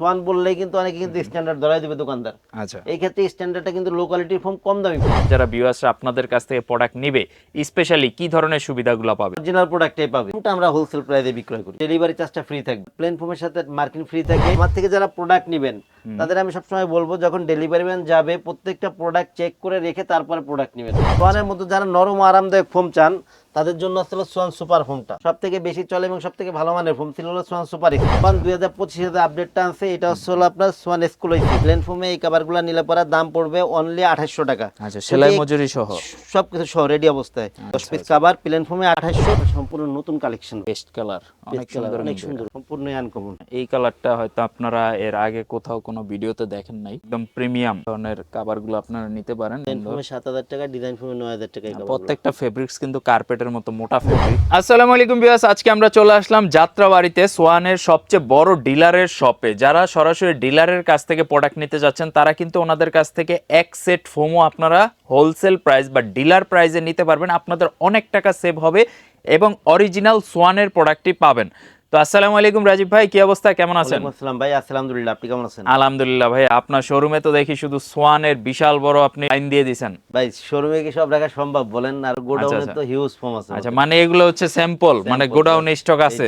Schwann বললেই কিন্তু অনেকে কিন্তু স্ট্যান্ডার্ড ধরাই দেবে দোকানদার। আচ্ছা। এই ক্ষেত্রে স্ট্যান্ডার্ডটা কিন্তু লো কোয়ালিটির ফোম কম দামি যারা ভিউয়ার্সরা আপনাদের কাছ থেকে প্রোডাক্ট নিবে স্পেশালি কি ধরনের সুবিধাগুলো পাবে? অরিজিনাল প্রোডাক্টটাই পাবে। ফোনটা আমরা হোলসেল প্রাইসে বিক্রয় করি। ডেলিভারি চার্জটা ফ্রি থাকবে। প্লেন ফোমের সাথে মার্কিং ফ্রি থাকে। আমার থেকে যারা প্রোডাক্ট নেবেন তাদের আমি সবসময় বলব যখন ডেলিভারি ম্যান যাবে প্রত্যেকটা প্রোডাক্ট চেক করে রেখে তারপরে প্রোডাক্ট নেবেন। সোয়ানের মধ্যে যারা নরম আরামদায়ক ফোম চান তাদের জন্য আসলে সোয়ান সুপার ফোমটা সব থেকে বেশি চলে এবং সব থেকে ভালো মানের ফোম ছিল হলো সোয়ান সুপার সোয়ান দুই হাজার পঁচিশ হাজার আপডেটটা আনছে এটা হচ্ছে হলো আপনার সোয়ান এক্সক্লুসিভ প্লেন ফোমে এই কাভারগুলো নিলে পরে দাম পড়বে অনলি আঠাশশো টাকা। আচ্ছা সেলাই মজুরি সহ। সবকিছু সহ রেডি অবস্থায়। দশ পিস কাভার প্লেন ফোমে আঠাশশো সম্পূর্ণ নতুন কালেকশন বেস্ট কালার অনেক সুন্দর অনেক সুন্দর সম্পূর্ণ আনকমন এই কালারটা হয়তো আপনারা এর আগে কোথাও কোনো ভিডিওতে দেখেন নাই। একদম প্রিমিয়াম ধরনের কাভারগুলো আপনারা নিতে পারেন। প্লেন ফোমে সাত হাজার টাকা ডিজাইন ফোমে নয় হাজার টাকা প্রত্যেকটা ফেব্রিক্স কিন্তু কার্পেটের মতো মোটা ফেব্রিক আসসালামু আলাইকুম বিয়াস আজকে আমরা চলে আসলাম যাত্রাবাড়িতে সোয়ানের সবচেয়ে বড় ডিলারের শপে। যারা সরাসরি ডিলারের কাছ থেকে প্রোডাক্ট নিতে যাচ্ছেন, তারা কিন্তু ওনাদের কাছ থেকে এক সেট ফোমও আপনারা হোলসেল প্রাইস বা ডিলার প্রাইসে নিতে পারবেন। আপনাদের অনেক টাকা সেভ হবে এবং অরিজিনাল সোয়ানের প্রোডাক্টটি পাবেন। তো আসসালামু আলাইকুম রাজীব ভাই কি অবস্থা? কেমন আছেন? আসসালাম ভাই আলহামদুলিল্লাহ আপনি কেমন আছেন? আলহামদুলিল্লাহ ভাই আপনার শোরুমে তো দেখি শুধু সোয়ানের বিশাল বড় আপনি লাইন দিয়ে দিছেন। ভাই শোরুমে কি সব রাখা সম্ভব বলেন? আর গোডাউনে আচ্ছা। তো হিউজ ফোম আছে। আচ্ছা মানে এগুলো হচ্ছে স্যাম্পল মানে গোডাউন স্টক আছে।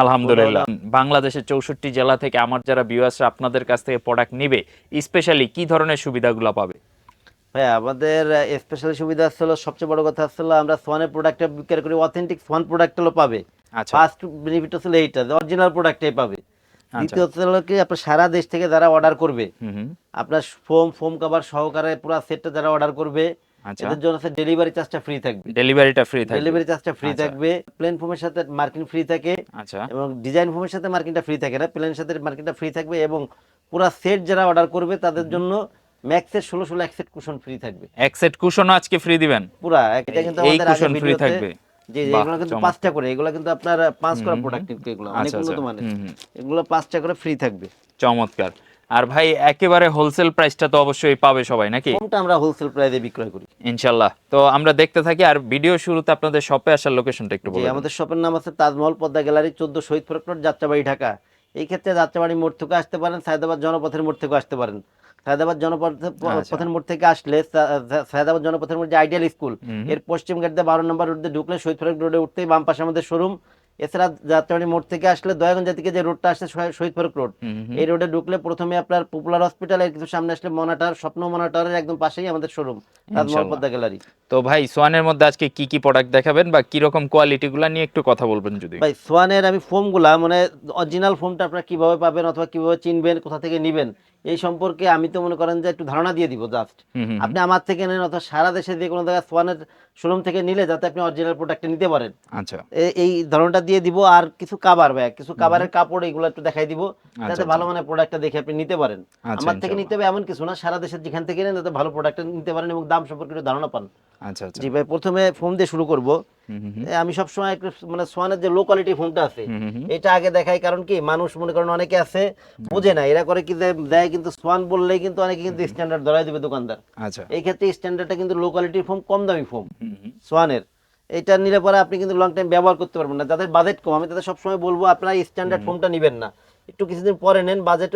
আলহামদুলিল্লাহ। বাংলাদেশের চৌষট্টি জেলা থেকে আমার যারা ভিউয়ার্সরা আপনাদের কাছ থেকে প্রোডাক্ট নিবে স্পেশালি কি ধরনের সুবিধাগুলো পাবে? ভাই আমাদের স্পেশাল সুবিধা আসছিল সবচেয়ে বড় কথা আসছিল আমরা সোয়ানের প্রোডাক্ট বিক্রি করি অথেন্টিক সোয়ান প্রোডাক্ট হলো পাবে। আচ্ছা ফার্স্ট বেনিফিট হচ্ছে এইটা অরিজিনাল প্রোডাক্টটাই পাবে। আচ্ছা। দ্বিতীয়ত হলো কি আপনার সারা দেশ থেকে যারা অর্ডার করবে আপনার ফোম ফোম কভার সহকারে পুরো সেটটা যারা অর্ডার করবে আচ্ছা। এদের জন্য ডেলিভারি চার্জটা ফ্রি থাকবে। ডেলিভারিটা ফ্রি থাকবে। ডেলিভারি চার্জটা ফ্রি আচ্ছা। থাকবে। প্লেন ফোমের সাথে মার্কিং ফ্রি থাকে। আচ্ছা। এবং ডিজাইন ফোমের সাথে মার্কিংটা ফ্রি থাকে না। প্লেনের সাথে মার্কিংটা ফ্রি থাকবে এবং পুরো সেট যারা অর্ডার করবে তাদের জন্য ম্যাক্সের ষোলো ষোলো এক সেট কুশন ফ্রি থাকবে। এক সেট কুশনও আজকে ফ্রি দিবেন? পুরা এটা কিন্তু আমাদের আগে ভিডিওতে থাকবে? জি এগুলো কিন্তু পাঁচটা করে এগুলো কিন্তু আপনার পাঁচ করা প্রোডাক্ট কিন্তু এগুলো অনেক আচ্ছা, উন্নত আচ্ছা। মানের। এগুলো পাঁচটা করে ফ্রি থাকবে। চমৎকার। আর ভাই একেবারে হোলসেল প্রাইসটা তো অবশ্যই পাবে সবাই নাকি? কোনটা আমরা হোলসেল প্রাইসে বিক্রয় করি? ইনশাল্লাহ। তো আমরা দেখতে থাকি আর ভিডিও শুরুতে আপনাদের শপে আসার লোকেশনটা একটু বলুন আমাদের শপের নাম আছে তাজমহল পদ্মা গ্যালারি চোদ্দ শহীদ ফরক যাত্রাবাড়ি ঢাকা। এই ক্ষেত্রে যাত্রাবাড়ি মোড় থেকে আসতে পারেন সায়দাবাদ জনপথের মোড় থেকে আসতে পারেন। সায়দাবাদ জনপথের আচ্ছা। মোড় থেকে আসলে সায়দাবাদ জনপথের মোড় যে আইডিয়াল স্কুলের পশ্চিম গেট দিয়ে বারো নম্বর রোড দিয়ে ঢুকলে শহীদ ফরক রোডে উঠতেই বাম পাশে আমাদের শোরুম এছাড়া যাত্রাবাড়ি মোড় থেকে আসলে দয়াগঞ্জ থেকে যে রোডটা আসছে শহীদ- ফরক রোড। এই রোডে ঢুকলে প্রথমে আপনার পপুলার হসপিটাল এর কিছু সামনে আসলে মনাটার স্বপ্ন মনাটারের একদম পাশেই আমাদের শোরুম। পদ্মা গ্যালারি তো ভাই সোয়ানের মধ্যে আজকে কি কি প্রোডাক্ট দেখাবেন বা কি রকম কোয়ালিটি গুলা নিয়ে একটু কথা বলবেন যদি ভাই সোয়ানের আমি ফোমগুলা মানে অরিজিনাল ফোমটা আপনারা কীভাবে পাবেন অথবা কীভাবে চিনবেন কোথা থেকে নেবেন এই সম্পর্কে আমি তো মনে করেন যে একটু ধারণা দিয়ে দিব জাস্ট আপনি আমার থেকে নেন অথবা সারা দেশে যে কোনো জায়গায় সোয়ানের শোরুম থেকে নিলে যাতে আপনি অরিজিনাল প্রোডাক্টটা নিতে পারেন। আচ্ছা। এই ধরনটা দিয়ে দিব আর কিছু কাবার ব্যাগ কিছু কাবারের কাপড় এগুলো একটু দেখাই দিব যাতে আচ্ছা। ভালো মানের প্রোডাক্টটা দেখে আপনি নিতে পারেন। আচ্ছা, আমার থেকে নিতে হবে এমন কিছু না সারা দেশের যেখান থেকে নেন যাতে ভালো প্রোডাক্টটা নিতে পারেন এবং দাম সম্পর্কে একটু ধারণা পান। আচ্ছা আচ্ছা। জি ভাই প্রথমে ফোন দিয়ে শুরু করব। আমি সবসময় একটু মানে সোয়ানের যে লো কোয়ালিটি ফোনটা আছে। এটা আগে দেখাই। কারণ কি মানুষ মনে করেন অনেকে আছে বোঝে না। এরা করে কি দেয় কিন্তু সোয়ান বললেই কিন্তু অনেকে কিন্তু স্ট্যান্ডার্ড ধরাই দেবে দোকানদার। আচ্ছা। এই ক্ষেত্রে স্ট্যান্ডার্ডটা কিন্তু লো কোয়ালিটির ফোন কম দামি ফোন। সোয়ানের। এটা নিলে পরে আপনি কিন্তু লং টাইম ব্যবহার করতে পারবেন না। যাদের বাজেট কম আমি তাদের সবসময় বলব আপনারা স্ট্যান্ডার্ড ফোনটা নেবেন না। একটু কিছুদিন পরে নেন বাজেট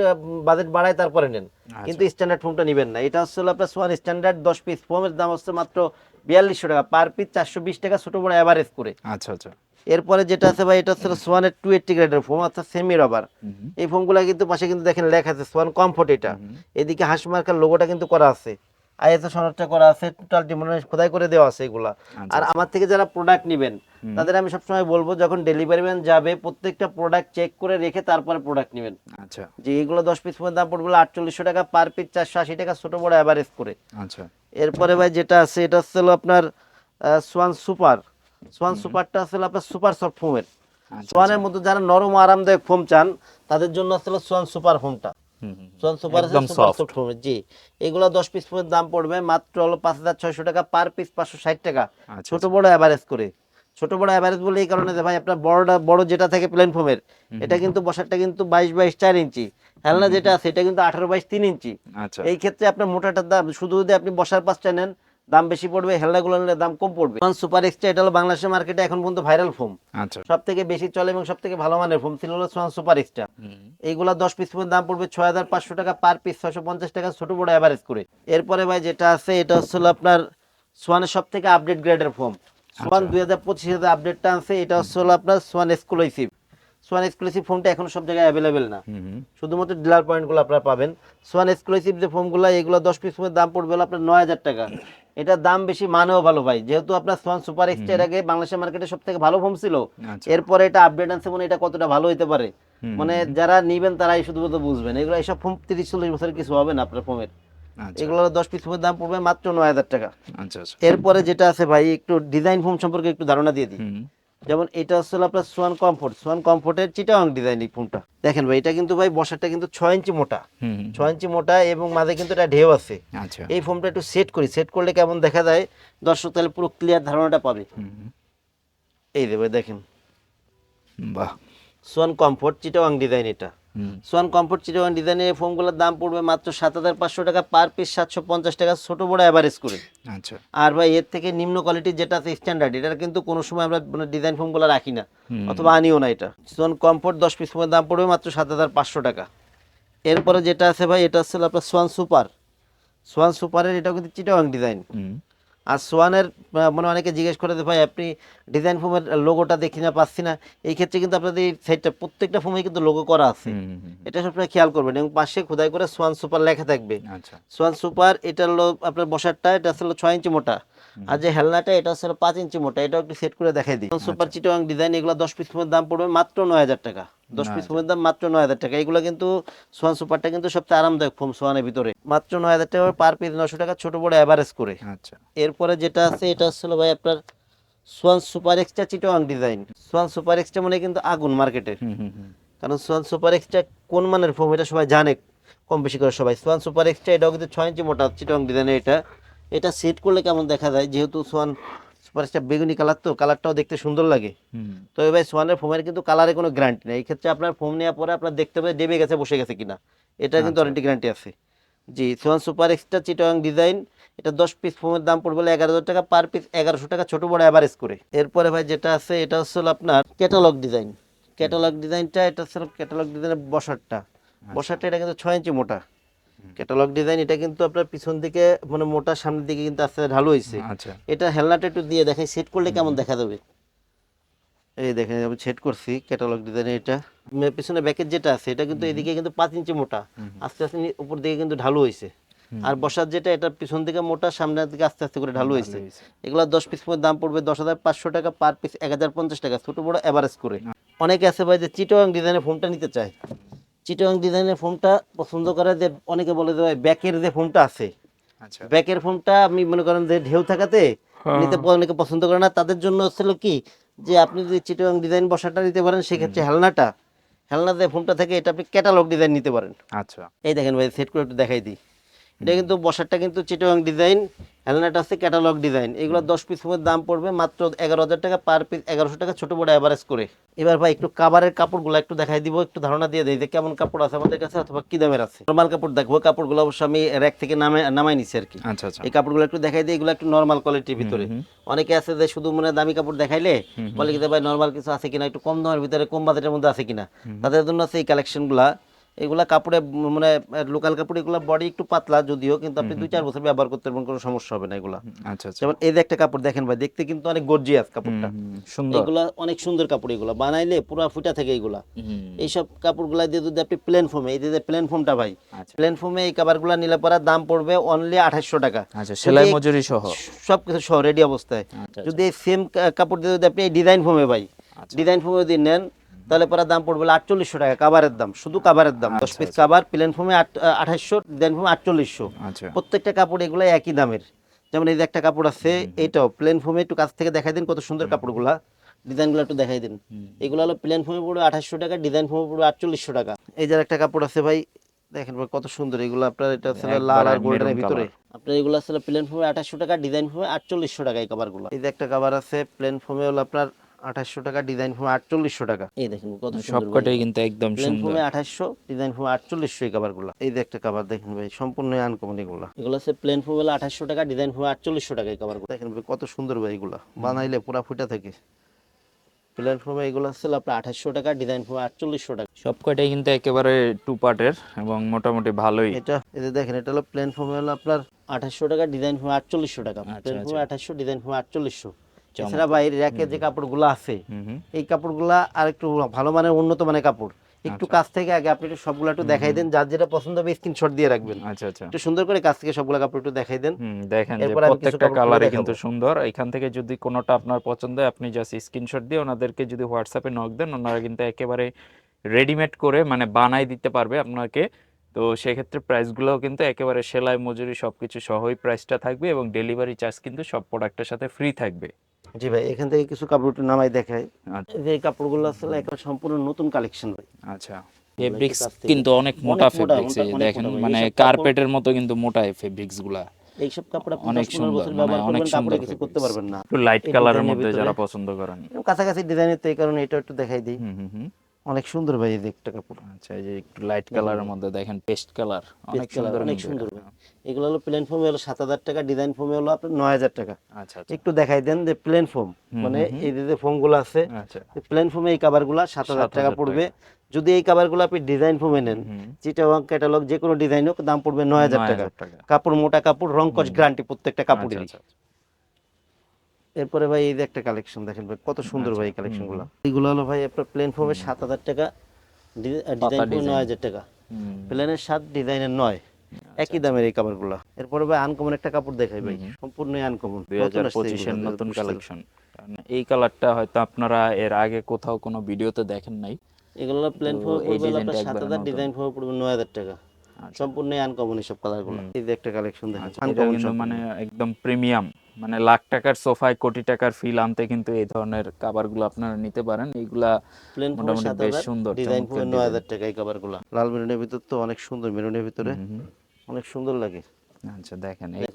বাজেট বাড়ায় তারপরে নেন। কিন্তু স্ট্যান্ডার্ড ফোনটা নেবেন না। এটা হচ্ছে আপনার সোয়ান স্ট্যান্ডার্ড দশ পিস ফোমের দাম হচ্ছে মাত্র বিয়াল্লিশশো টাকা পার পিস চারশো বিশ টাকা ছোট বড় অ্যাভারেজ করে। আচ্ছা আচ্ছা। এরপরে যেটা আছে ভাই এটা হচ্ছে সোয়ানের টু এইটটি গ্রেডের ফোন অর্থাৎ সেমি রবার। এই ফোমগুলো কিন্তু পাশে কিন্তু দেখেন লেখা আছে সোয়ান কমফোর্ট এটা। এদিকে হাঁস মার্কার লোগোটা কিন্তু করা আছে। আইএসও সনদটা করা আছে টোটাল মানে খোদাই করে দেওয়া আছে এগুলা। আচ্ছা, আর আমার থেকে যারা প্রোডাক্ট নেবেন তাদের আমি সবসময় বলব যখন ডেলিভারি ম্যান যাবে প্রত্যেকটা প্রোডাক্ট চেক করে রেখে তারপরে প্রোডাক্ট নেবেন। আচ্ছা। যে এগুলো দশ পিস দাম পড়বে আটচল্লিশশো টাকা পার পিস চারশো আশি টাকা ছোট বড় অ্যাভারেজ করে। আচ্ছা। এরপরে ভাই যেটা আছে এটা হচ্ছে আপনার সোয়ান সুপার সোয়ান সুপারটা হচ্ছে আপনার সুপার সফট ফোমের আচ্ছা সোয়ানের মধ্যে যারা নরম আরামদায়ক ফোম চান তাদের জন্য আসলে সোয়ান সুপার ফোমটা সুপার জি। এগুলো দশ পিস দাম পড়বে মাত্র হলো পাঁচ হাজার ছয়শো টাকা পার পিস পাঁচশো ষাট টাকা। আচ্ছা, ছোট বড় অ্যাভারেজ করে। ছোট বড় অ্যাভারেজ বলে এই কারণে যে ভাই আপনার বড়টা বড় যেটা থাকে প্লেন ফোমের এটা কিন্তু বসারটা কিন্তু বাইশ বাইশ চার ইঞ্চি। হেলনা যেটা আছে এটা কিন্তু আঠারো বাইশ তিন ইঞ্চি। আচ্ছা। এই ক্ষেত্রে আপনার মোটাটার দাম শুধু যদি আপনি বসার পাঁচটা নেন দাম বেশি পড়বে হেলনাগুলো নিলে দাম কম পড়বে। সুপার এক্সট্রা এটা হলো বাংলাদেশের মার্কেটে এখন পর্যন্ত ভাইরাল ফোম আচ্ছা। সব থেকে বেশি চলে এবং সব থেকে ভালো মানের ফোম ছিল হলো সোয়ান সুপার এক্সট্রা এইগুলা দশ পিস পর্যন্ত দাম পড়বে ছয় হাজার পাঁচশো টাকা পার পিস ছয়শো পঞ্চাশ টাকা ছোট বড় অ্যাভারেজ করে। এরপরে ভাই যেটা আছে এটা হচ্ছে আপনার সোয়ানের সব থেকে আপডেট গ্রেডের ফোম সোয়ান দুই হাজার পঁচিশ হাজার আপডেটটা আছে এটা হচ্ছে হলো আপনার সোয়ান এক্সক্লুসিভ সোয়ান এক্সক্লুসিভ ফোনটা এখন সব জায়গায় অ্যাভেলেবেল না। শুধুমাত্র ডিলার পয়েন্টগুলো আপনারা পাবেন। সোয়ান এক্সক্লুসিভ যে ফোনগুলো এগুলো দশ পিস ফোনের দাম পড়বে হলো আপনার নয় হাজার টাকা। এটার দাম বেশি মানেও ভালো ভাই। যেহেতু আপনার সোয়ান সুপার এক্সট্রা এর আগে বাংলাদেশের মার্কেটে সব থেকে ভালো ফোন ছিল আচ্ছা। এরপরে এটা আপডেট আনছে মানে এটা কতটা ভালো হইতে পারে? মানে যারা নিবেন তারাই শুধুমাত্র বুঝবেন। এগুলো এইসব ফোন তিরিশ চল্লিশ বছরের কিছু হবে না আপনার ফোনের আচ্ছা। এগুলো দশ পিস দাম পড়বে মাত্র নয় হাজার টাকা। আচ্ছা এরপরে যেটা আছে ভাই একটু ডিজাইন ফোন সম্পর্কে একটু ধারণা দিয়ে দিই। যেমন এটা হচ্ছে আপনার সোয়ান কমফোর্ট সোয়ান কমফোর্টের চিটাং ডিজাইন এই ফোনটা দেখেন ভাই এটা কিন্তু ভাই বসাটা কিন্তু ছয় ইঞ্চি মোটা। ছয় ইঞ্চি মোটা এবং মাঝে কিন্তু এটা ঢেউ আছে। আচ্ছা। এই ফোনটা একটু সেট করি। সেট করলে কেমন দেখা যায়? দর্শক তাহলে পুরো ক্লিয়ার ধারণাটা পাবে। এই দেবে দেখেন। বাহ। সোয়ান কমফোর্ট চিটা চিটাং ডিজাইন এটা। সোয়ান কমফোর্ট চিটাং ডিজাইনের ফোনগুলোর দাম পড়বে মাত্র সাত হাজার পাঁচশো টাকা পার পিস সাতশো পঞ্চাশ টাকা ছোট বড় অ্যাভারেজ করে। আচ্ছা। আর ভাই এর থেকে নিম্ন কোয়ালিটির যেটা আছে স্ট্যান্ডার্ড এটা কিন্তু কোনো সময় আমরা ডিজাইন ফোনগুলো রাখি না অথবা আনিও না এটা। সোয়ান কমফোর্ট দশ পিস ফোনের দাম পড়বে মাত্র সাত হাজার পাঁচশো টাকা। এরপরে যেটা আছে ভাই এটা হচ্ছে আপনার সোয়ান সুপার। সোয়ান সুপারের এটাও কিন্তু চিটাং ডিজাইন আর সোয়ানের মনে অনেকে জিজ্ঞেস করে যে ভাই আপনি ডিজাইন ফোমের লোগোটা দেখি না পাচ্ছি না। এই ক্ষেত্রে কিন্তু আপনাদের এই সাইডটা প্রত্যেকটা ফোমে কিন্তু লোগো করা আছে। এটা সবসময় খেয়াল করবেন এবং পাশে খোদাই করে সোয়ান সুপার লেখা থাকবে। আচ্ছা। সোয়ান সুপার এটা হলো আপনার বসারটা এটা হলো ছয় ইঞ্চি মোটা। আর যে হেলনাটা এটা হচ্ছে পাঁচ ইঞ্চি মোটা। এটাও একটু সেট করে দেখাই দিই। সুপার চিটোয়াং ডিজাইন এগুলো দশ পিস ফোমের দাম পড়বে মাত্র নয় হাজার টাকা। দশ পিস ফোমের দাম মাত্র নয় হাজার টাকা। এগুলো কিন্তু সোয়ান সুপারটা কিন্তু সবচেয়ে আরামদায়ক ফোম সোয়ানের ভিতরে। মাত্র নয় হাজার টাকা পার পিস নশো টাকা ছোট বড় অ্যাভারেজ করে। আচ্ছা। এরপরে যেটা আছে এটা হচ্ছিল ভাই আপনার Swan super extra Chittagong design. Swan super extra মানে কিন্তু আগুন মার্কেটের। কারণ সোয়ান সুপার এক্সট্রা কোন মানের ফোম এটা সবাই জানে কম বেশি করে সবাই। সোয়ান সুপার এক্সট্রা এটাও কিন্তু ছয় ইঞ্চি মোটা চিটং ডিজাইনের এটা। এটা সেট করলে কেমন দেখা যায়? যেহেতু সোয়ান সুপার এক্সট্রা বেগুনি কালার তো কালারটাও দেখতে সুন্দর লাগে। তো ভাই সোয়ানের ফোমের কিন্তু কালারে কোনো গ্যারান্টি নেই। এই ক্ষেত্রে আপনার ফোম নেওয়ার পরে আপনার দেখতে হবে ডেবে গেছে বসে গেছে কিনা। এটা কিন্তু ওয়ারেন্টি গ্যারান্টি আছে। জি Swan super extra Chittagong design এটা দশ পিস ফোমের দাম পড়বে এগারো হাজার টাকা পার পিস এগারোশো টাকা ছোট বড় অ্যাভারেজ করে। এরপরে ভাই যেটা আছে এটা হচ্ছে আপনার ক্যাটালগ ডিজাইন ক্যাটালগ ডিজাইনটা এটা হচ্ছে ক্যাটালগ ডিজাইনের বসারটা। বসারটা এটা কিন্তু ছয় ইঞ্চি মোটা। ক্যাটালগ ডিজাইন এটা কিন্তু আপনার পিছন দিকে মানে মোটা সামনের দিকে কিন্তু আস্তে আস্তে ঢালু হয়েছে। আচ্ছা। এটা হেলনাটা একটু দিয়ে দেখাই সেট করলে কেমন দেখা যাবে? এই দেখেন আমি সেট করছি ক্যাটালগ ডিজাইনে এটা। পিছনে ব্যাকের যেটা আছে এটা কিন্তু এদিকে কিন্তু পাঁচ ইঞ্চি মোটা। আস্তে আস্তে উপর দিকে কিন্তু ঢালু হয়েছে। আর বসার যেটা এটা পিছন দিকে মোটা সামনের দিকে আস্তে আস্তে করে ঢালু হয়েছে। হয়েছে। এগুলো দশ পিস দাম পড়বে দশ হাজার পাঁচশো টাকা পার পিস এক হাজার পঞ্চাশ টাকা ছোটো বড় অ্যাভারেজ করে। অনেকে আছে ভাই যে চিটোয়াং ডিজাইনের ফোনটা নিতে চায়। চিটোয়াং ডিজাইনের ফোনটা পছন্দ করে যে অনেকে বলে যে ভাই ব্যাকের যে ফোনটা আছে আচ্ছা। ব্যাকের ফোনটা আপনি মনে করেন যে ঢেউ থাকাতে নিতে অনেকে পছন্দ করে না তাদের জন্য হচ্ছিল কি যে আপনি যদি চিটং ডিজাইন বসাটা নিতে পারেন সেক্ষেত্রে হেলনাটা হেলনা যে ফোনটা থেকে এটা আপনি ক্যাটালগ ডিজাইন নিতে পারেন। আচ্ছা। এই দেখেন ভাই সেট করে একটু দেখাই দিই। এটা কিন্তু বসারটা কিন্তু চিটোয়াং ডিজাইন হেলনাটা আছে ক্যাটালগ ডিজাইন এগুলো দশ পিস ফোনের দাম পড়বে মাত্র এগারো হাজার টাকা পার পিস এগারোশো টাকা ছোট বড় অ্যাভারেজ করে। এবার ভাই একটু কাবারের কাপড়গুলো একটু দেখাই দিব একটু ধারণা দিয়ে দেয় যে কেমন কাপড় আছে আমাদের কাছে অথবা কি দামের আছে। নর্মাল কাপড় দেখব কাপড়গুলো অবশ্য আমি র্যাক থেকে নামে নামাই নিছি আর কি। আচ্ছা আচ্ছা। এই কাপড়গুলো একটু দেখাই দিই এগুলো একটু নর্মাল কোয়ালিটির ভিতরে। অনেকে আছে যে শুধু মানে দামি কাপড় দেখাইলে বলে কি ভাই নর্মাল কিছু আছে কিনা একটু কম দামের ভিতরে কম বাজেটের মধ্যে আছে কিনা। তাদের জন্য আছে এই কালেকশনগুলা এগুলা কাপড়ে মানে লোকাল কাপড় এগুলো বডি একটু পাতলা যদিও কিন্তু আপনি দুই চার বছর ব্যবহার করতে পারবেন কোনো সমস্যা হবে না এগুলা। আচ্ছা আচ্ছা। যেমন এই যে একটা কাপড় দেখেন ভাই দেখতে কিন্তু অনেক গর্জিয়াস কাপড়টা। সুন্দর। এগুলা অনেক সুন্দর কাপড় এগুলা বানাইলে পুরো ফুটা থাকে এগুলা। এইসব কাপড়গুলা দিয়ে যদি আপনি প্লেন ফর্মে এই যে প্লেন ফোমটা ভাই আচ্ছা। প্লেন ফর্মে এই কাভারগুলা নিলে পরে দাম পড়বে অনলি আঠাশশো টাকা। আচ্ছা সেলাই মজুরি সহ। সব কিছু সহ রেডি অবস্থায়। আচ্ছা যদি এই সেম কাপড় দিয়ে যদি আপনি এই ডিজাইন ফর্মে ভাই আচ্ছা। ডিজাইন ফোমে যদি নেন তাহলে পরে দাম পড়বে আটচল্লিশশো টাকা কাভারের দাম শুধু কাভারের দাম দশ পিস কাভার প্লেন ফোমে আঠাশশো ডিজাইন ফোমে আটচল্লিশশো। আচ্ছা। প্রত্যেকটা কাপড় এগুলো একই দামের। যেমন এই যে একটা কাপড় আছে এইটাও প্লেন ফোমে একটু কাছ থেকে দেখাই দিন কত সুন্দর কাপড়গুলা ডিজাইনগুলো একটু দেখাই দিন। এগুলো হলো প্লেন ফোমে পড়বে আঠাশশো টাকা ডিজাইন ফোমে পড়বে আটচল্লিশশো টাকা। এই যে একটা কাপড় আছে ভাই দেখেন ভাই কত সুন্দর এগুলো আপনার এটা একবার লাল আর গোল্ডেনের ভিতরে। আপনার এগুলো ছিল প্লেন ফোমে আঠাশশো টাকা ডিজাইন ফোমে আটচল্লিশশো টাকা এই কাভারগুলো এই যে একটা কাভার আছে প্লেন ফোমে হলো আপনার আঠাশশো টাকা ডিজাইন ফোমে আটচল্লিশশো টাকা। এই দেখেন কত সুন্দর সবকটাই কিন্তু একদম প্লেন সুন্দর। ফোমে আঠাশশো ডিজাইন ফোমে আটচল্লিশশো এই কাভারগুলো এই যে একটা কাভার দেখেন ভাই সম্পূর্ণ আনকমন এগুলো। এগুলো হচ্ছে প্লেন ফোমে হলো আঠাশশো টাকা ডিজাইন ফোমে আটচল্লিশশো টাকা এই কাভারগুলো দেখেন ভাই কত সুন্দর ভাই এগুলো। বানাইলে পুরা ফুটা থাকে। প্লেন ফোমে এগুলো হচ্ছে আপনার আঠাশশো টাকা ডিজাইন ফোমে আটচল্লিশশো টাকা। সবকটাই কিন্তু একেবারে টু পার্টের এবং মোটামুটি ভালোই। এটা এই যে দেখেন এটা হলো প্লেন ফোমে হলো আপনার আঠাশশো টাকা ডিজাইন ফোমে আটচল্লিশশো টাকা। আচ্ছা, প্লেন ফোমে আঠাশশো ডিজাইন ফোমে আটচল্লিশশো। এছাড়া বাইরে র্যাকে যে কাপড়গুলো আছে এই কাপড়গুলা আর একটু ভালো মানের উন্নত মানের কাপড়। একটু আচ্ছা। কাছ থেকে আগে আপনি একটু সবগুলো একটু দেখাই দেন যার যেটা পছন্দ হবে স্ক্রিনশট দিয়ে রাখবেন। আচ্ছা আচ্ছা। একটু সুন্দর করে কাছ থেকে সবগুলো কাপড় একটু দেখাই দেন। দেখেন এরপর প্রত্যেকটা কালারই কিন্তু সুন্দর। এখান থেকে যদি কোনোটা আপনার পছন্দ হয় আপনি জাস্ট স্ক্রিনশট দিয়ে ওনাদেরকে যদি হোয়াটসঅ্যাপে নক দেন ওনারা কিন্তু একেবারে রেডিমেড করে মানে বানাই দিতে পারবে আপনাকে। তো সেক্ষেত্রে প্রাইসগুলোও কিন্তু একেবারে সেলাই মজুরি সবকিছু সহই প্রাইসটা থাকবে এবং ডেলিভারি চার্জ কিন্তু সব প্রোডাক্টের সাথে ফ্রি থাকবে। জি ভাই এখান থেকে কিছু কাপড় একটু নামাই দেখাই। আচ্ছা। এই যে এই কাপড়গুলো আসলে একটা সম্পূর্ণ নতুন কালেকশন ভাই। আচ্ছা। ফেব্রিক্স কিন্তু অনেক মোটা ফেব্রিক্স দেখেন মানে কার্পেটের মতো কিন্তু মোটা ফেব্রিক্সগুলা এইসব কাপড় আপনি অনেক সুন্দর, মানে ব্যবহার অনেক করবেন কাপড়ে সুন্দর কিছু করতে পারবেন না। একটু লাইট কালারের মধ্যে যারা পছন্দ করেন। কাছাকাছি ডিজাইনের তো এই কারণে এটা একটু দেখাই দিই। হুম হুম হুম। অনেক সুন্দর ভাই এই যে একটা কাপড়। আচ্ছা এই যে একটু লাইট কালারের মধ্যে দেখেন পেস্ট কালার অনেক সুন্দর অনেক সুন্দর ভাই। এগুলো হলো প্লেন ফর্মে হলো সাত হাজার টাকা ডিজাইন ফোমে হলো আপনার নয় হাজার টাকা। আচ্ছা আচ্ছা। একটু দেখাই দেন যে প্লেন ফর্ম মানে এই যে ফোমগুলো আছে আচ্ছা। প্লেন ফোমে এই কাভারগুলা সাত হাজার টাকা পড়বে। যদি এই কাভারগুলো আপনি ডিজাইন ফোমে নেন হুম। চিটাওয়াং ক্যাটালগ যে কোনো ডিজাইন হোক দাম পড়বে নয় হাজার টাকা। কাপড় মোটা কাপড় রং কস গ্যারান্টি প্রত্যেকটা কাপড়ে আচ্ছা, আচ্ছা। এরপরে ভাই এই যে একটা কালেকশন দেখেন ভাই কত সুন্দর আচ্ছা, ভাই কালেকশনগুলো এগুলো হলো ভাই আপনার প্লেন ফোমে সাত হাজার টাকা ডিজাইন ফোমে নয় হাজার টাকা। প্লেনের সাত ডিজাইনের নয়। একই দামের এই কাপড়গুলা এরপরে ভাই আনকমন একটা কাপড় দেখাই ভাই। সম্পূর্ণ আনকমন দুই হাজার পঁচিশের নতুন কালেকশন এই কালারটা হয়তো আপনারা এর আগে কোথাও কোনো ভিডিওতে দেখেন নাই। এগুলো ডিজাইনটা আপনার সাত হাজার ডিজাইন ফোমে পড়বে নয় হাজার টাকা। সম্পূর্ণ আনকমন সব কালারগুলো এই যে একটা কালেকশন আচ্ছা, আনকমন মানে একদম প্রিমিয়াম মানে লাখ টাকার সোফায় কোটি টাকার ফিল আনতে কিন্তু এই ধরনের কাভারগুলো আপনারা নিতে পারেন। এইগুলা মোটামুটি বেশ সুন্দর ডিজাইন চমৎকার ফোমে নয় হাজার টাকা এই কাপড়গুলা লাল মেরুনের ভিতর তো অনেক সুন্দর মেরুনের ভিতরে অনেক সুন্দর লাগে। আচ্ছা দেখেন এই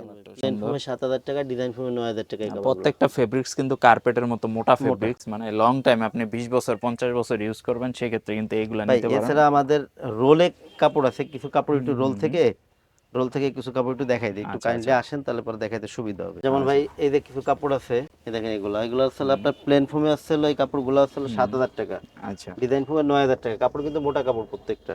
ফর্মে সাত হাজার টাকা ডিজাইন ফর্মে নয় হাজার টাকা এই প্রত্যেকটা ফেব্রিক্স কিন্তু কার্পেটের মতো মোটা ফেব্রিক্স মানে লং টাইম আপনি বিশ বছর পঞ্চাশ বছর ইউজ করবেন সেক্ষেত্রে কিন্তু এইগুলা নিতে পারেন। এছাড়া আমাদের রোলে কাপড় আছে কিছু কাপড় একটু রোল থেকে রোল থেকে কিছু কাপড় একটু দেখাই দিই একটু আচ্ছা, কাইন্ডলি আসেন তাহলে পরে দেখাইতে সুবিধা হবে যেমন ভাই এই যে কিছু কাপড় আছে এই দেখেন এগুলো এগুলো আসলে আপনার প্লেন ফোমে আসছিল এই কাপড়গুলো আসলে সাত হাজার টাকা আচ্ছা ডিজাইন ফোমে নয় হাজার টাকা কাপড় কিন্তু মোটা কাপড় প্রত্যেকটা।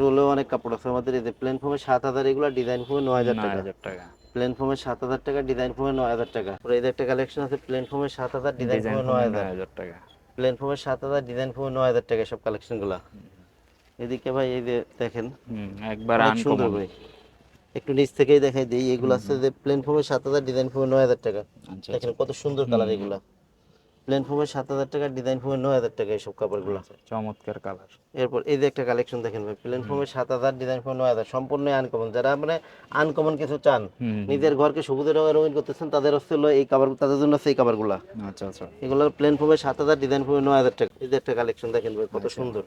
রোলেও অনেক কাপড় আছে আমাদের এই যে প্লেন ফোমে সাত হাজার এগুলো ডিজাইন ফোমে নয় হাজার টাকা প্লেন ফোমে সাত হাজার টাকা ডিজাইন ফর্মে নয় হাজার টাকা পরে এই একটা কালেকশন আছে প্লেন ফোমে সাত হাজার ডিজাইন ফোমে নয় হাজার টাকা প্লেন ফোমে সাত হাজার ডিজাইন ফোমে নয় হাজার টাকা সব কালেকশনগুলা এদিকে ভাই এই যে দেখেন একবার সুন্দর ভাই একটু নিচ থেকেই দেখাই দিই। এগুলো আছে যে প্লেন ফোমে সাত হাজার ডিজাইন ফোমে নয় হাজার টাকা। আচ্ছা দেখেন কত সুন্দর কালার এগুলা। প্লেন ফোমে সাত হাজার টাকা ডিজাইন ফোমে নয় হাজার টাকা এইসব কাপড়গুলো চমৎকার কালার এরপর এই যে একটা কালেকশন দেখেন ভাই প্লেন ফোমে সাত হাজার ডিজাইন ফোমে নয় হাজার সম্পূর্ণ আনকমন যারা মানে আনকমন কিছু চান নিজের ঘরকে সবুজের রঙে রঙিন করতেছেন তাদের হচ্ছে হলো এই কাপড় তাদের জন্য সেই কাবারগুলা আচ্ছা আচ্ছা এগুলো প্লেন ফোমে সাত হাজার ডিজাইন ফোমে নয় হাজার টাকা এই যে একটা কালেকশন দেখেন ভাই কত সুন্দর।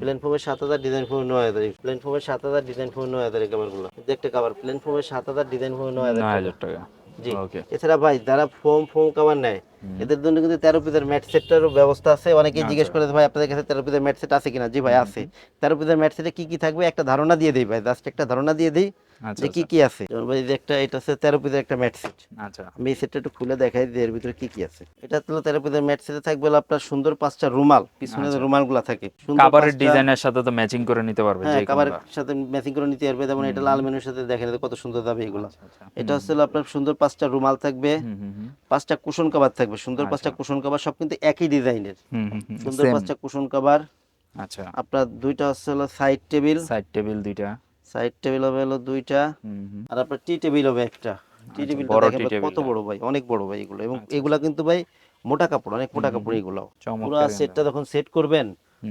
প্লেন ফোমে সাত হাজার ডিজাইন ফোমে নয় হাজার প্লেন ফোমে সাত হাজার ডিজাইন ফোমে নয় হাজার এই কাবারগুলো এই যে একটা কাবার প্লেন ফোমে সাত হাজার ডিজাইন ফোমে নয় হাজার নয় টাকা। জি। এছাড়া ভাই যারা ফোম ফোম কাবার নেয় এদের জন্য কিন্তু তেরো পিসের ম্যাট সেটেরও ব্যবস্থা আছে। অনেকেই জিজ্ঞেস করে ভাই আপনাদের কাছে তেরো পিসের ম্যাট সেট আছে কিনা? জি ভাই আছে। তেরো পিসের ম্যাট সেটে কি কি থাকবে? একটা ধারণা দিয়ে দিই ভাই জাস্ট একটা ধারণা দিয়ে দিই। আচ্ছা যে কি কি আছে? যেমন ভাই একটা এটা হচ্ছে তেরো পিসের একটা ম্যাট সেট। আচ্ছা। আমি এই সেটটা একটু খুলে দেখাই দিই এর ভিতরে কি কি আছে। এটা হলো তেরো পিসের ম্যাট সেটে থাকবে আপনার সুন্দর পাঁচটা রুমাল। পিছনে যে রুমালগুলো থাকে। সুন্দর কাভারের ডিজাইনের সাথে তো ম্যাচিং করে নিতে পারবে হ্যাঁ যে কাভারের সাথে ম্যাচিং করে নিতে পারবে। যেমন এটা লাল মেনুর সাথে দেখেন কত সুন্দর যাবে এগুলো। আচ্ছা এটা হচ্ছে আপনার সুন্দর পাঁচটা রুমাল থাকবে। পাঁচটা কুশন কভার থাকবে। সুন্দর পাঁচটা কুশন কভার সব কিন্তু একই ডিজাইনের। সুন্দর পাঁচটা কুশন কভার আচ্ছা। আপনার দুইটা হচ্ছে হলো সাইড টেবিল সাইড টেবিল দুইটা। সাইড টেবিল হবে হলো দুইটা। আর আপনার টি টেবিল হবে একটা। টি tea ভাই কত বড় ভাই অনেক বড় ভাই এগুলো। এবং এগুলা কিন্তু ভাই মোটা কাপড় অনেক মোটা কাপড় এগুলো। পুরো সেটটা যখন সেট করবেন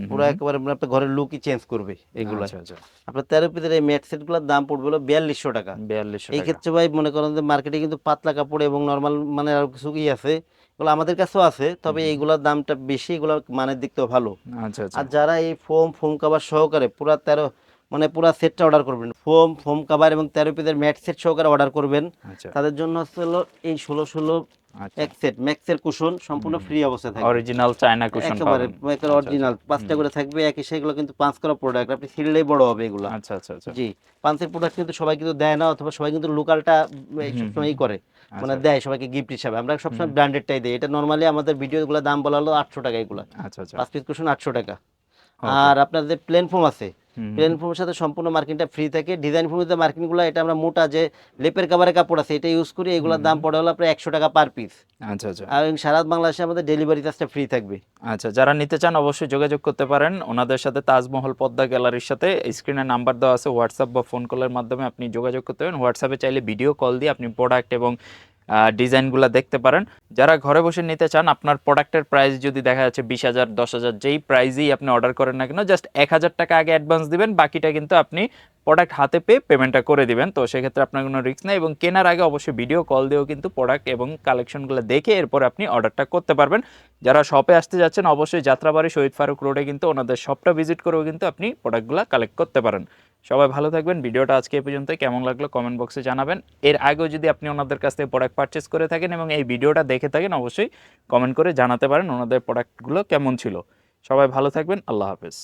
পুরো একেবারে আপনার ঘরের লুকই চেঞ্জ করবে এগুলো। আচ্ছা আচ্ছা। আপনার তেরো পিসের এই ম্যাট সেটগুলোর দাম পড়বে হলো বিয়াল্লিশশো টাকা। বিয়াল্লিশশো এই ক্ষেত্রে ভাই মনে করেন যে মার্কেটে কিন্তু পাতলা কাপড় এবং নর্মাল মানে আরও কিছু কি আছে এগুলো আমাদের কাছেও আছে তবে এইগুলোর দামটা বেশি এগুলোর মানের দিক থেকে ভালো। আচ্ছা আচ্ছা। আর যারা এই ফোম ফোম কাভার সহকারে পুরা তেরো মানে পুরো সেটটা অর্ডার করবেন। ফোম ফোম কাভার এবং তেরো পিসের ম্যাট সেট সহকারে অর্ডার করবেন। আচ্ছা। তাদের জন্য হলো এই ষোলো ষোলো আচ্ছা। এক সেট ম্যাক্সের কুশন সম্পূর্ণ ফ্রি অবস্থায় থাকবে। অরিজিনাল চায়না কুশন একেবারে একেবারে অরিজিনাল পাঁচটা করে থাকবে একই সেগুলো কিন্তু পাঁচ করা প্রোডাক্ট আপনি সিললেই বড় হবে এগুলো। আচ্ছা আচ্ছা আচ্ছা। জি পাঁচের প্রোডাক্ট কিন্তু সবাই কিন্তু দেয় না অথবা সবাই কিন্তু লোকালটা সবসময়ই করে। মানে আচ্ছা। দেয় সবাইকে গিফট হিসাবে। আমরা সবসময় ব্র্যান্ডেডটাই দিই। এটা নর্মালি আমাদের ভিডিওগুলো দাম বলা হলো আটশো টাকা এগুলো। আচ্ছা আচ্ছা। পাঁচ পিস কুশন আটশো টাকা. আর আপনাদের প্লেন ফোম আছে। প্লেন ফোমের সাথে সম্পূর্ণ মার্কিংটা ফ্রি থাকে। ডিজাইন ফোমের মার্কিংগুলো এটা আমরা মোটা যে লেপের কাভারে কাপড় আছে এটা ইউজ করি। এগুলোর দাম পড়ে হলো আপনার একশো টাকা পার পিস আচ্ছা আচ্ছা। আর সারা বাংলাদেশে আমাদের ডেলিভারি চার্জটা ফ্রি থাকবে। আচ্ছা যারা নিতে চান অবশ্যই যোগাযোগ করতে পারেন। ওনাদের সাথে তাজমহল পদ্মা গ্যালারির সাথে স্ক্রিনে নাম্বার দেওয়া আছে। হোয়াটসঅ্যাপ বা ফোন কলের মাধ্যমে আপনি যোগাযোগ করতে পারেন। হোয়াটসঅ্যাপে চাইলে ভিডিও কল দিয়ে আপনি প্রোডাক্ট এবং ডিজাইনগুলো দেখতে পারেন। যারা ঘরে বসে নিতে চান, আপনার প্রোডাক্টের প্রাইস যদি দেখা যাচ্ছে বিশ হাজার, দশ হাজার, যেই প্রাইজেই আপনি অর্ডার করেন না কেন, জাস্ট এক হাজার টাকা আগে অ্যাডভান্স দিবেন, বাকিটা কিন্তু আপনি প্রোডাক্ট হাতে পেয়ে পেমেন্টটা করে দিবেন। তো সেক্ষেত্রে আপনার কোনো রিস্ক নেই এবং কেনার আগে অবশ্যই ভিডিও কল দিয়েও কিন্তু প্রোডাক্ট এবং কালেকশনগুলো দেখে এরপর আপনি অর্ডারটা করতে পারবেন। যারা শপে আসতে যাচ্ছেন, অবশ্যই যাত্রাবাড়ি শহীদ ফারুক রোডে কিন্তু ওনাদের শপটা ভিজিট করেও কিন্তু আপনি প্রোডাক্টগুলো কালেক্ট করতে পারেন। সবাই ভালো থাকবেন। ভিডিওটা আজকে এ পর্যন্ত কেমন লাগল কমেন্ট বক্সে জানাবেন। এর আগেও যদি আপনি ওনাদের কাছ থেকে প্রোডাক্ট পারচেস করে থাকেন এবং এই ভিডিওটা দেখে থাকেন, অবশ্যই কমেন্ট করে জানাতে পারেন ওনাদের প্রোডাক্টগুলো কেমন ছিল। সবাই ভালো থাকবেন। আল্লাহ হাফেজ।